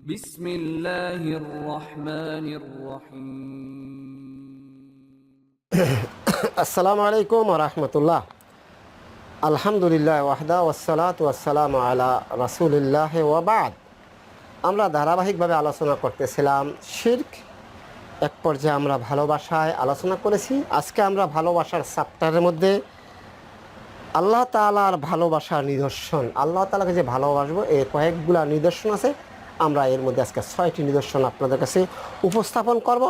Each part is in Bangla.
بسم الله الرحمن الرحيم আসসালামু আলাইকুম রহমতুল্লাহ আলহামদুলিল্লাহ ওয়াহদা ওয়াসালাত ওয়াসালাম আলা রাসুলিল্লাহ ওয়াবাদ আমরা ধারাবাহিকভাবে আলোচনা করতেছিলাম শির্ক এক পর্যায়ে আমরা ভালোবাসায় আলোচনা করেছি আজকে আমরা ভালোবাসার সাপ্তাহের মধ্যে আল্লাহ তালার ভালোবাসার নিদর্শন আল্লাহ তালাকে যে ভালোবাসবো এর কয়েকগুলা নিদর্শন আছে আমরা এর মধ্যে আজকে ছয়টি নিদর্শন আপনাদের কাছে উপস্থাপন করব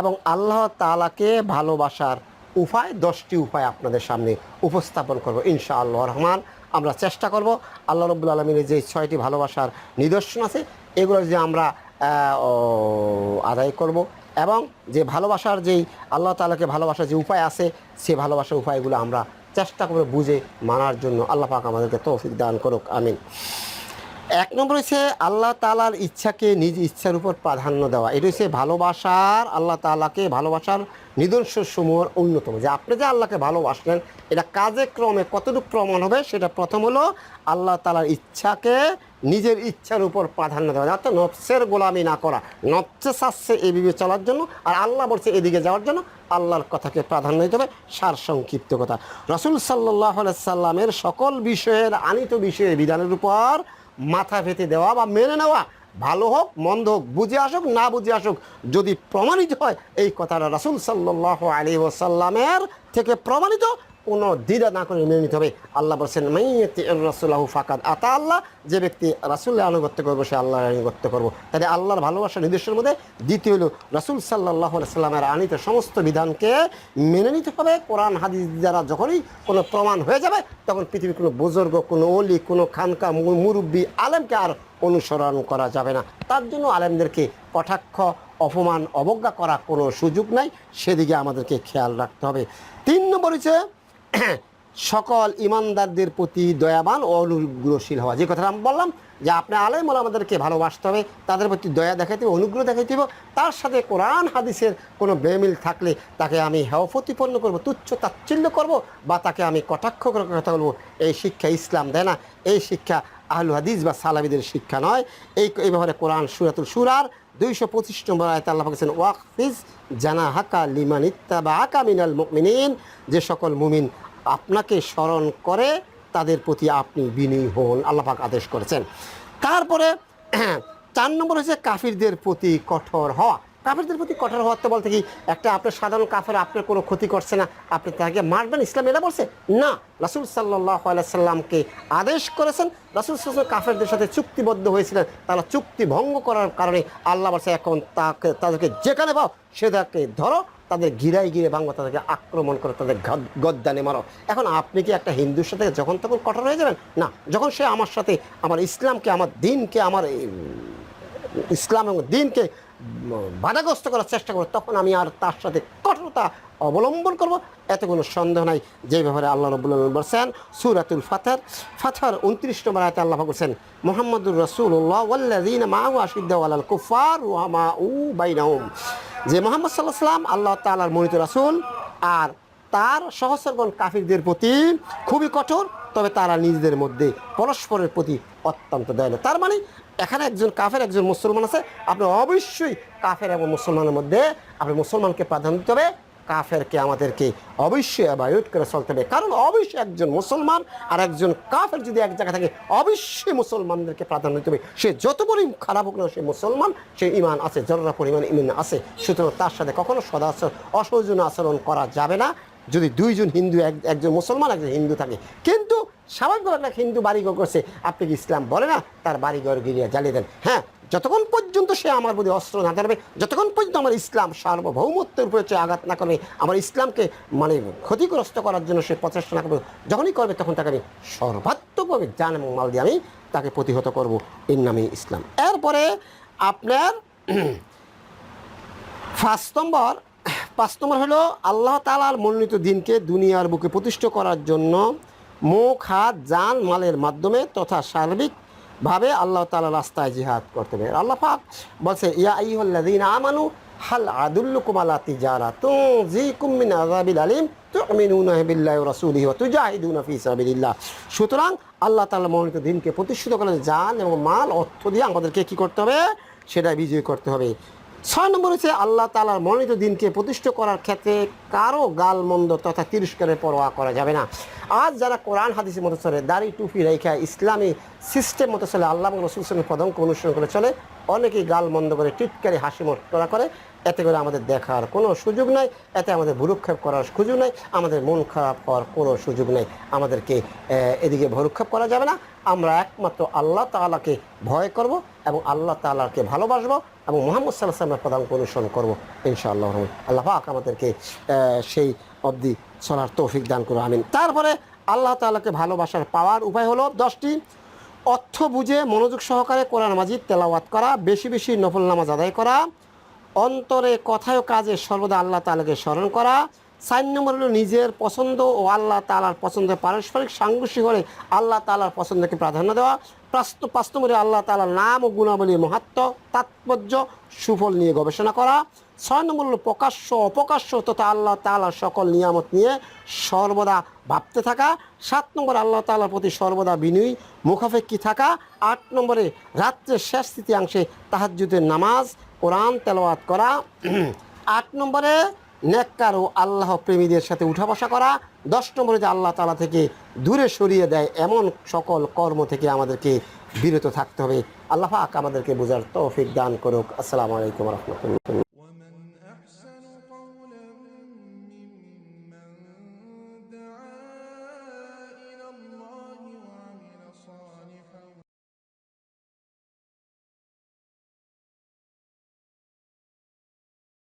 এবং আল্লাহ তালাকে ভালোবাসার উপায়, দশটি উপায় আপনাদের সামনে উপস্থাপন করব ইনশা আল্লাহ রহমান। আমরা চেষ্টা করব আল্লাহ রব্বুল আলমিনের যে ছয়টি ভালোবাসার নিদর্শন আছে, এগুলো যে আমরা আদায় করব এবং যে ভালোবাসার যেই আল্লাহ তালাকে ভালোবাসার যে উপায় আছে, সে ভালোবাসার উপায়গুলো আমরা চেষ্টা করে বুঝে মানার জন্য। আল্লাহ পাক আমাদেরকে তৌফিক দান করুক, আমিন। এক নম্বর হচ্ছে আল্লাহ তালার ইচ্ছাকে নিজ ইচ্ছার উপর প্রাধান্য দেওয়া। এটা হচ্ছে ভালোবাসার, আল্লাহ তালাকে ভালোবাসার নিদর্শন সমূহের অন্যতম। যে আপনি যে আল্লাহকে ভালোবাসলেন, এটা কাজে ক্রমে কতটুকু প্রমাণ হবে? সেটা প্রথম হলো আল্লাহ তালার ইচ্ছাকে নিজের ইচ্ছার উপর প্রাধান্য দেওয়া। অর্থাৎ নফসের গোলামি না করা, নফসে চাচ্ছে বিবে চলার জন্য আর আল্লাহ বলছে এদিকে যাওয়ার জন্য আল্লাহর কথাকে প্রাধান্য দিতে হবে। সার সংক্ষিপ্ত কথা। রসুল সাল্লাহ সাল্লামের সকল বিষয়ের আনিত বিষয়ে বিধানের উপর মাথা ফেতে দেওয়া বা মেনে নেওয়া ভালো হোক, মন্দ হোক, বুঝে আসুক, না বুঝে আসুক, যদি প্রমাণিত হয়, এই কথাটা রাসুল সাল্লাহ আলী ওসাল্লামের থেকে প্রমাণিত কোনো দ্বিধা না করে মেনে নিতে হবে। আল্লাহ বলছেন মাইয়াতি রসুল্লাহ ফাকাদ আতা আল্লাহ। যে ব্যক্তি রাসুল্লাহ আনুগত্য করব, সে আল্লাহর আনুগত্য করব। তাহলে আল্লাহর ভালোবাসা নির্দেশের মধ্যে দ্বিতীয় হলো, রাসুল সাল্লাহ সাল্লামের আনিত সমস্ত বিধানকে মেনে নিতে হবে। কোরআন, হাদিস দ্বারা যখনই কোনো প্রমাণ হয়ে যাবে, তখন পৃথিবীর কোনো বুজুর্গ, কোনো অলি কোনো খানকা মুরব্বী আলেমকে আর অনুসরণ করা যাবে না। তার জন্য আলেমদেরকে কটাক্ষ, অপমান, অবজ্ঞা করা কোনো সুযোগ নাই। সেদিকে আমাদেরকে খেয়াল রাখতে হবে। তিন নম্বর হচ্ছে সকল ইমানদারদের প্রতি দয়াবান ও অনুগ্রহশীল হওয়া। যে কথাটা আমি বললাম, যে আপনি আলেম আমাদেরকে ভালোবাসতে হবে, তাদের প্রতি দয়া দেখাইতে হবে, অনুগ্রহ দেখাইতে হবে। তার সাথে কোরআন, হাদিসের কোনো বেমিল থাকলে তাকে আমি হেয় প্রতিপন্ন করব, তুচ্ছ তাচ্ছিল্য করব বা তাকে আমি কটাক্ষ করে, কথা বলব। এই শিক্ষা ইসলাম দেয় না। এই শিক্ষা আহলু হাদিস বা সালাবিদের শিক্ষা নয়। এই ব্যাপারে কোরআন সুরাতুল সুরার দুইশো পঁচিশ নম্বর আয়তে আল্লাহ বলেছেন, ওয়াকফিজ জানা হাকা লিমান ইত্তাবা আকা মিনাল মুমিনিন। যে সকল মুমিন আপনাকে স্মরণ করে, তাদের প্রতি আপনি বিনয়ী হন আল্লাপাক আদেশ করেছেন। তারপরে, চার নম্বর হচ্ছে কাফিরদের প্রতি কঠোর হওয়া। কাফিরদের প্রতি কঠোর হওয়ার বলতে কি একটা আপনার সাধারণ কাফের আপনার কোনো ক্ষতি করছে না। আপনি তাকে মারবেন, ইসলাম এটা বলছে, না, রাসুল সাল্লাহ সাল্লামকে আদেশ করেছেন, রাসুল সাল্লাম কাফেরদের সাথে চুক্তিবদ্ধ হয়েছিলেন, তারা চুক্তি ভঙ্গ করার কারণে আল্লাহ বলছে, এখন তাকে, তাদেরকে যেখানে পাও, সেটাকে ধরো, তাদের ঘিরাই গিরে ভাঙবো তাদেরকে আক্রমণ করে, তাদের গদ- গদ্দানে মারো। এখন আপনি কি একটা হিন্দুর সাথে যখন তখন কঠোর হয়ে যাবেন? না, যখন সে আমার সাথে, আমার ইসলামকে, আমার দিনকে, আমার ইসলাম এবং দিনকে বাধাগ্রস্ত করার চেষ্টা করব তখন আমি আর তার সাথে কঠোরতা অবলম্বন করব। এতে কোনো সন্দেহ নাই। যে ব্যাপারে আল্লাহ রবুল্লাহ বলছেন, সুরাতুল ফাতার ফাথার উনত্রিশ নম্বর আয়তে আল্লাহ বলছেন, মোহাম্মদুর রসুল্লাহ ওয়াল্লাদিন কুফার উ যে মোহাম্মদ সাল্লাহ সাল্লাম আল্লাহ তালার মনিত রাসুল, আর তার সহস্রগণ কাফিরদের প্রতি খুবই কঠোর, তবে তারা নিজেদের মধ্যে পরস্পরের প্রতি অত্যন্ত দয়ালু। তার মানে এখানে একজন কাফের, একজন মুসলমান আছে, আপনি অবশ্যই কাফের এবং মুসলমানের মধ্যে আপনি মুসলমানকে প্রাধান্য দিতে হবে, কাফেরকে আমাদেরকে অবশ্যই অ্যাভয়েড করে চলতে হবে। কারণ অবশ্যই একজন মুসলমান আর একজন কাফের যদি এক জায়গায় থাকে, অবশ্যই মুসলমানদেরকে প্রাধান্য দিতে হবে। সে যত বড় খারাপ হোক না সে মুসলমান, সে ইমান আছে যতটা পরিমাণ ইমান আছে। সুতরাং তার সাথে কখনো সদাচর অসৌজন্য আচরণ করা যাবে না। যদি দুইজন হিন্দু একজন মুসলমান, একজন হিন্দু থাকে। কিন্তু স্বাভাবিকভাবে একটা হিন্দু বাড়িঘর করছে, আপনি কি ইসলাম বলে না? তার বাড়িঘর গিরিয়া জ্বালিয়ে দেন। হ্যাঁ যতক্ষণ পর্যন্ত সে আমার প্রতি অস্ত্র না ধরবে যতক্ষণ পর্যন্ত আমার ইসলাম সার্বভৌমত্বের উপরে সে আঘাত না করবে, আমার ইসলামকে মানে ক্ষতিগ্রস্ত করার জন্য সে প্রচেষ্টা না করবে, যখনই করবে তখন তাকে আমি সর্বাত্মকভাবে জান এবং মাল দিয়ে আমি তাকে প্রতিহত করব এর নামে ইসলাম। এরপরে আপনার পাঁচ নম্বর পাঁচ নম্বর হলো, আল্লাহ তালার মনোনীত দিনকে দুনিয়ার বুকে প্রতিষ্ঠা করার জন্য মুখ, হাত, জান, মালের মাধ্যমে তথা সার্বিকভাবে আল্লাহ তালা রাস্তায় জিহাদ করতে হবে আল্লাহ পাক বলছে, ইয়া আইহল্লাদিন আমানু, হাল আদুল্লুকুম আলা তিজারা মিন আলিম রাসূলিহি ওয়া তুজাহিদুনা ফি সাবিলিল্লাহ। সুতরাং আল্লাহ তাআলা মনোনীত দিনকে প্রতিষ্ঠিত করে যান এবং মাল, অর্থ দিয়ে আমাদেরকে কি করতে হবে? সেটা বিজয় করতে হবে। ছয় নম্বর হচ্ছে আল্লাহ তালার মনোনীত দিনকে প্রতিষ্ঠা করার ক্ষেত্রে কারও গাল মন্দ তথা তিরস্কারের পরোয়া করা যাবে না। আজ যারা কোরআন, হাদিসের মতো চলে দাড়ি টুপি রেখা ইসলামী সিস্টেম মতো চলে আল্লাহ রসুল পদঙ্ক অনুসরণ করে চলে অনেকেই গাল মন্দ করে, টিটকারি, হাসি মটকরা করে। এতে করে আমাদের দেখার কোনো সুযোগ নাই, এতে আমাদের ভুরুক্ষেপ করার সুযোগ নাই, আমাদের মন খারাপ হওয়ার কোনো সুযোগ নেই। আমাদেরকে এদিকে ভরুক্ষেপ করা যাবে না। আমরা একমাত্র আল্লাহ তাআলাকে ভয় করব এবং আল্লাহ তাআলাকে ভালোবাসবো এবং মোহাম্মদ সাল্লাহ সাল্লামের পদাঙ্ক অনুসরণ করব, ইনশাআল্লাহ আল্লাহ পাক আমাদেরকে সেই অবধি চলার তৌফিক দান করো আমিন। তারপরে আল্লাহ তাআলাকে ভালোবাসার পাওয়ার উপায় হলো দশটি। অর্থ বুঝে মনোযোগ সহকারে কোরআন মাজিদ তেলাওয়াত করা, বেশি বেশি নফল নামাজ আদায় করা, অন্তরে কথায় কাজে সর্বদা আল্লাহ তালাকে স্মরণ করা চার নম্বর হলো নিজের পছন্দ ও আল্লাহ তালার পছন্দের পারস্পরিক সাংঘর্ষিক হলে আল্লাহ তালার পছন্দকে প্রাধান্য দেওয়া। প্রাস্ত পাঁচ নম্বরে আল্লাহ তালার নাম ও গুণাবলী মহাত্ম, তাৎপর্য, সুফল নিয়ে গবেষণা করা। ছয় নম্বর হলো প্রকাশ্য অপ্রকাশ্য তথা আল্লাহ তালার সকল নিয়ামত নিয়ে সর্বদা ভাবতে থাকা। সাত নম্বর আল্লাহ তালার প্রতি সর্বদা বিনয়ী মুখাফেক্ষি থাকা। আট নম্বরে রাত্রের শেষ তৃতীয়াংশে তাহাজ্জুদের নামাজ, কোরআন তেলাওয়াত করা। আট নম্বরে নেককার ও আল্লাহ প্রেমীদের সাথে উঠা বসা করা। দশ নম্বরে যে আল্লাহ তালা থেকে দূরে সরিয়ে দেয়, এমন সকল কর্ম থেকে আমাদেরকে বিরত থাকতে হবে। আল্লাহ পাক আমাদেরকে বোঝার তৌফিক দান করুক। আসসালামু আলাইকুম রহমতুল্লাহ।